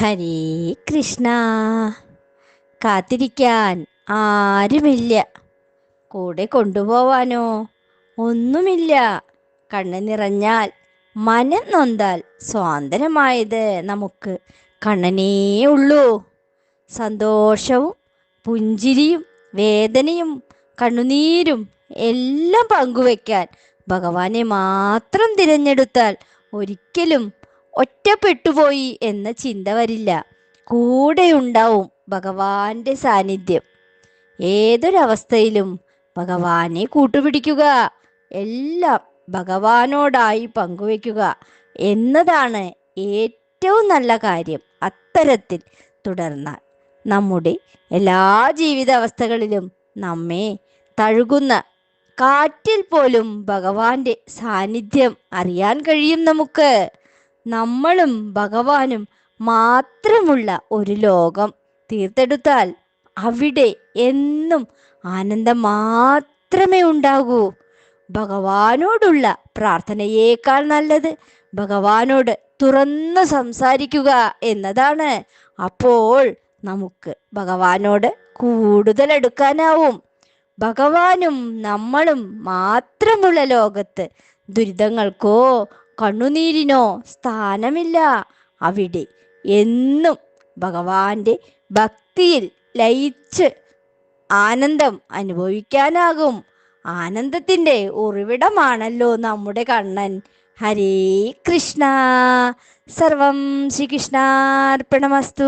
ഹരേ കൃഷ്ണ. കാത്തിരിക്കാൻ ആരുമില്ല. കൂടെ കൊണ്ടുപോവാനോ ഒന്നുമില്ല. കണ്ണു നിറഞ്ഞാൽ മനം നൊന്താൽ സ്വാതന്ത്ര്യമായത് നമുക്ക് കണ്ണനേ ഉള്ളൂ. സന്തോഷവും പുഞ്ചിരിയും വേദനയും കണ്ണുനീരും എല്ലാം പങ്കുവെക്കാൻ ഭഗവാനെ മാത്രം തിരഞ്ഞെടുത്താൽ ഒരിക്കലും ഒറ്റപ്പെട്ടുപോയി എന്ന ചിന്ത വരില്ല. കൂടെ ഉണ്ടാവും ഭഗവാന്റെ സാന്നിധ്യം. ഏതൊരവസ്ഥയിലും ഭഗവാനെ കൂട്ടുപിടിക്കുക എല്ലാം ഭഗവാനോടായി പങ്കുവെക്കുക എന്നതാണ് ഏറ്റവും നല്ല കാര്യം അത്തരത്തിൽ തുടർന്നാൽ. നമ്മുടെ എല്ലാ ജീവിതാവസ്ഥകളിലും നമ്മെ തഴുകുന്ന കാറ്റിൽ പോലും ഭഗവാന്റെ സാന്നിധ്യം അറിയാൻ കഴിയും നമുക്ക്. നമ്മളും ഭഗവാനും മാത്രമുള്ള ഒരു ലോകം. തീർത്തെടുത്താൽ അവിടെ എന്നും ആനന്ദം മാത്രമേ ഉണ്ടാകൂ. ഭഗവാനോടുള്ള പ്രാർത്ഥനയേക്കാൾ നല്ലത് ഭഗവാനോട് തുറന്ന് സംസാരിക്കുക എന്നതാണ്. അപ്പോൾ നമുക്ക് ഭഗവാനോട് കൂടുതൽ എടുക്കാനാവും ഭഗവാനും നമ്മളും മാത്രമുള്ള ലോകത്ത് ദുരിതങ്ങൾക്കോ കണ്ണുനീരിനോ സ്ഥാനമില്ല. അവിടെ എന്നും ഭഗവാന്റെ ഭക്തിയിൽ ലയിച്ച് ആനന്ദം അനുഭവിക്കാനാകും. ആനന്ദത്തിന്റെ ഉറവിടമാണല്ലോ നമ്മുടെ കണ്ണൻ. ഹരേ കൃഷ്ണ. സർവം ശ്രീകൃഷ്ണാർപ്പണമസ്തു.